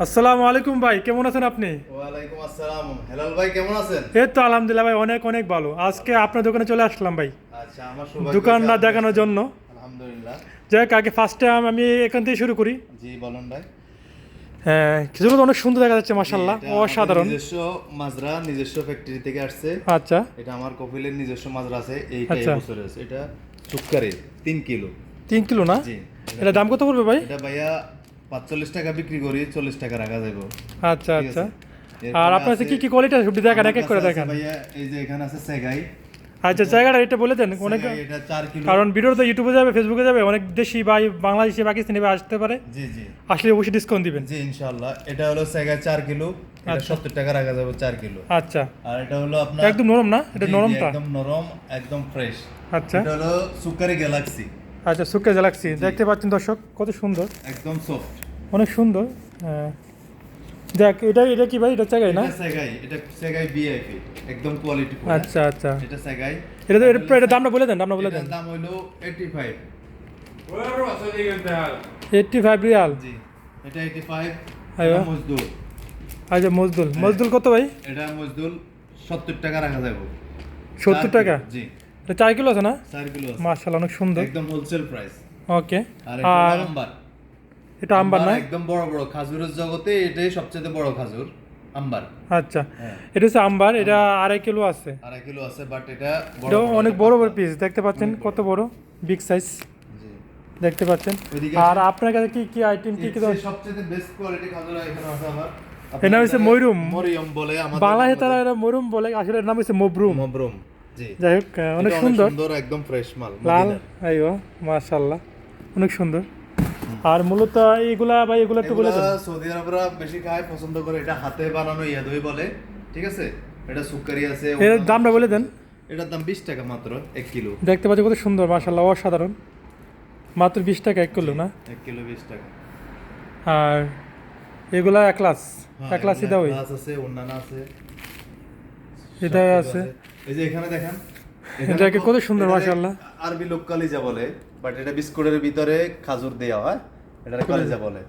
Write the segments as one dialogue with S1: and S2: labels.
S1: আসসালামু আলাইকুম ভাই কেমন আছেন আপনি?
S2: ওয়ালাইকুম আসসালাম। হেলাল ভাই কেমন আছেন?
S1: এই তো আলহামদুলিল্লাহ ভাই অনেক অনেক ভালো। আজকে আপনার দোকানে চলে আসলাম ভাই।
S2: আচ্ছা আমার
S1: দোকান না দেখানোর জন্য।
S2: আলহামদুলিল্লাহ।
S1: যাই আগে ফার্স্ট টাইম আমি এখান থেকে শুরু করি।
S2: জি বলুন ভাই।
S1: হ্যাঁ কিছু অনেক সুন্দর দেখা যাচ্ছে
S2: আমাদের
S1: অসাধারণ।
S2: নিজস্ব মাজরা নিজস্ব ফ্যাক্টরি থেকে আসছে।
S1: আচ্ছা।
S2: এটা আমার কপিলের নিজস্ব মাজরা আছে এইটা এই
S1: আচ্ছা।
S2: বছরের এটা সুক্কারি তিন কিলো।
S1: তিন কিলো না?
S2: জি।
S1: এটা দাম কত পড়বে ভাই?
S2: এটা ভাইয়া পাঁচচল্লিশ টাকা বিক্রি করি চল্লিশ টাকা রাখা যাবে
S1: আচ্ছা আচ্ছা। আর আপনার কাছে কি কি কোয়ালিটি আছে? সবটি দেখেন এক এক করে দেখেন।
S2: ভাইয়া এই যে এখানে আছে সেগাই।
S1: আচ্ছা জায়গাটা এটা বলে দেন অনেক কারণ ভিডিও তো ইউটিউবে যাবে ফেসবুকে যাবে অনেক দেশি বা বাংলাদেশি পাকিস্তানি ভাই আসতে পারে।
S2: জি জি।
S1: আসলে অবশ্যই ডিসকাউন্ট দিবেন।
S2: জি ইনশাআল্লাহ। এটা হলো সেগা চার কিলো এটা
S1: আচ্ছা।
S2: সত্তর টাকা রাখা যাবে চার কিলো।
S1: আচ্ছা।
S2: আর এটা হলো আপনার
S1: একদম নরম না? এটা নরমটা?
S2: একদম নরম একদম ফ্রেশ
S1: আচ্ছা।
S2: এটা হলো সুকারি গ্যালাক্সি।
S1: আচ্ছা সুকে গ্যালাক্সি দেখতে পাচ্ছেন দর্শক কত সুন্দর।
S2: একদম সফট
S1: অনেক সুন্দর হ্যাঁ। দেখ এটা এটা কি ভাই? এটা জায়গায় না?
S2: সেগাই এটা সেগাই ভিআইপি একদম কোয়ালিটি
S1: আচ্ছা আচ্ছা।
S2: এটা সেগাই
S1: এটা তো এটা দামটা বলে দেন দামটা বলে দেন।
S2: দাম হলো 85
S1: এইটটি ফাইভ রিয়াল?
S2: জি এটা 85
S1: আইবা।
S2: মজদুর।
S1: আচ্ছা মজদুল। মজদুল কত ভাই?
S2: এটা মজদুর 70 টাকা রাখা যাবে
S1: সত্তর
S2: চার
S1: টাকা?
S2: জি।
S1: এটা চার কিলো আছে না?
S2: 4 কিলো আছে।
S1: মার্শাল অনেক সুন্দর।
S2: একদম হোলসেল প্রাইস
S1: ওকে
S2: আর এটা আম্বার।
S1: এটা আম্বার না?
S2: একদম বড় বড়। খাজুরের জগতে এটাই সবচেয়ে বড় খাজুর আম্বার।
S1: আচ্ছা।
S2: হ্যাঁ।
S1: এটা হচ্ছে আম্বার এটা আড়াই কিলো আছে।
S2: আড়াই কিলো আছে বাট এটা
S1: এটা অনেক বড় বড় পিস দেখতে পাচ্ছেন কত বড়? বিগ সাইজ
S2: জি।
S1: দেখতে পাচ্ছেন। আর আপনার কাছে কি কি আইটেম কি কি
S2: সবচেয়ে বেস্ট কোয়ালিটি খাজুর এখানে আছে আমার।
S1: এর নাম হচ্ছে ময়রুম।
S2: মরিয়ম। বলে আমাদের
S1: বাংলায় তারা এটা মরুম বলে আসলে এর নাম হচ্ছে মবরুম।
S2: মবরুম।
S1: যাই হোক অনেক সুন্দর।
S2: একদম ফ্রেশ মাল
S1: লাল আইও অনেক সুন্দর। আর মূলত এইগুলা ভাই এগুলা বলে
S2: সৌদি আরবরা বেশি খায় পছন্দ করে। এটা হাতে বানানো ইয়াদই বলে ঠিক আছে? এটা সুকারি আছে
S1: এর দামটা বলে দেন।
S2: এটার দাম 20 টাকা মাত্র 1 কিলো।
S1: দেখতে পাচ্ছি কত সুন্দর মাশাল্লাহ অসাধারণ। মাত্র বিশ টাকা এক কিলো না?
S2: 1 কিলো 20 টাকা।
S1: আর এগুলা এক ক্লাস
S2: হ্যাঁ,
S1: এক ক্লাস সিধা ওই।
S2: আছে অন্যান্য আছে। কিছু
S1: আছে।
S2: এই যে এখানে দেখেন
S1: এটাকে কত সুন্দর, মাশাআল্লাহ।
S2: আরবি লোক কালিজা বলে বাট এটা বিস্কুটের ভিতরে খাজুর দেওয়া হয় এটা কালিজা বলে।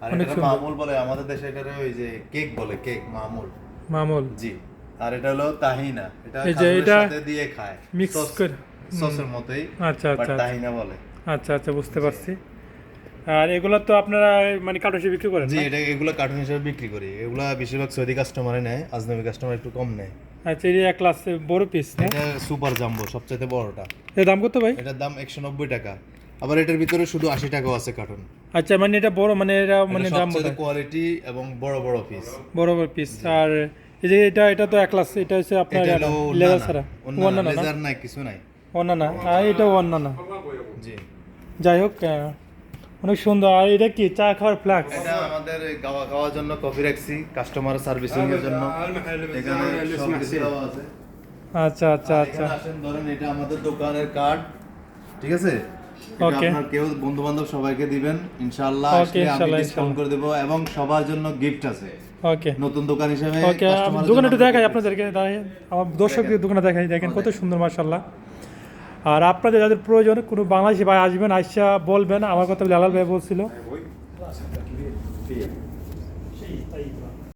S2: আর এটা মামুল বলে আমাদের দেশে এটা ওই যে কেক বলে কেক মামুল।
S1: মামুল।
S2: জি। আর এটা হলো তাহিনা এটা খাজুরের সাথে দিয়ে খায়। সস-
S1: করে।
S2: সসের মতোই
S1: আচ্ছা আচ্ছা
S2: তাহিনা বলে।
S1: আচ্ছা আচ্ছা বুঝতে পারছি। আর এগুলা তো আপনারা মানে কাটো হিসেবে বিক্রি করেন
S2: জি এটা এগুলো কার্টুন হিসেবে বিক্রি করি। এগুলা বেশিরভাগ সৌদি কাস্টমারে নেয় আজনবী কাস্টমার একটু কম নেয়।
S1: আচ্ছা যে এক ক্লাস বড় পিস না?
S2: এটা সুপার জাম্বো সবচেয়ে বড়টা।
S1: এর দাম কত ভাই?
S2: এটার দাম একশো নব্বই টাকা। আবার এটার ভিতরে শুধু আশি টাকাও আছে কার্টুন
S1: আচ্ছা মানে এটা বড় মানে এটা মানে দাম
S2: কোয়ালিটি এবং বড় বড় পিস
S1: বড় বড় পিস আর এই যে এটা এটা তো এক ক্লাস এটা হচ্ছে আপনার
S2: এটা
S1: লেজার ছাড়া।
S2: অন্যান্য
S1: না?
S2: কিছু নাই।
S1: অন্যান্য আর এটা অন্যান্য
S2: জি।
S1: যাই হোক অনেক সুন্দর। আর এটা কি? চা খাওয়ার ফ্লাক্স
S2: এটা আমাদের গাওয়া খাওয়ার জন্য কফি রাখছি কাস্টমার সার্ভিসিং এর জন্য। এখানে সব কিছু দেওয়া আছে।
S1: আচ্ছা আচ্ছা আচ্ছা।
S2: আসেন ধরেন এটা আমাদের দোকানের কার্ড ঠিক আছে?
S1: Okay.
S2: আপনার কেউ বন্ধু বান্ধব সবাইকে দিবেন ইনশাআল্লাহ আসলে আমি ডিসকাউন্ট করে দেব এবং সবার জন্য গিফট আছে।
S1: ওকে
S2: নতুন দোকান হিসেবে
S1: ওকে দোকানে একটু দেখাই আপনাদেরকে আমার দর্শকদের দোকানে দেখাই দেখেন কত সুন্দর মার্শাল্লাহ আর আপনাদের যাদের প্রয়োজন, কোনো বাংলাদেশি ভাই আসবেন আইসা বলবেন। আমার কথা লালাল ভাই বলছিল।